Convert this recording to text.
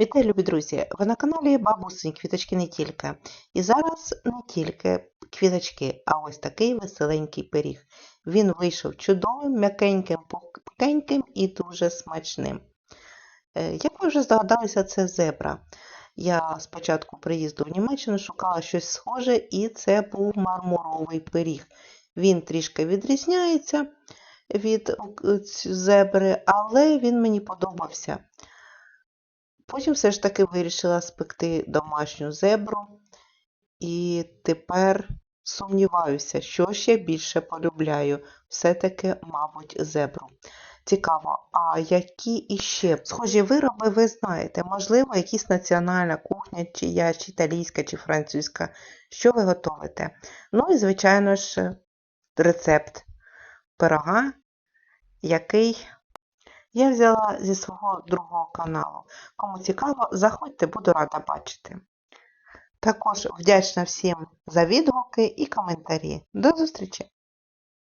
Вітаю, любі друзі! Ви на каналі Бабусині Квіточки не тільки. І зараз не тільки квіточки, а ось такий веселенький пиріг. Він вийшов чудовим, м'якеньким, пухкеньким і дуже смачним. Е, Як ви вже здогадалися, це зебра. Я спочатку приїзду в Німеччину шукала щось схоже, і це був мармуровий пиріг. Він трішки відрізняється від е, зебри, але він мені подобався. Потім все ж таки вирішила спекти домашню зебру, і тепер сумніваюся, що я більше полюбляю. Все-таки, мабуть, зебру. Цікаво, а які іще схожі вироби ви знаєте? Можливо, якісь національна кухня, чи я, чи італійська, чи французька. Що ви готовите? Ну і, звичайно ж, рецепт пирога, який я взяла зі свого другого каналу. Кому цікаво, заходьте, буду рада бачити. Також вдячна всім за відгуки і коментарі. До зустрічі!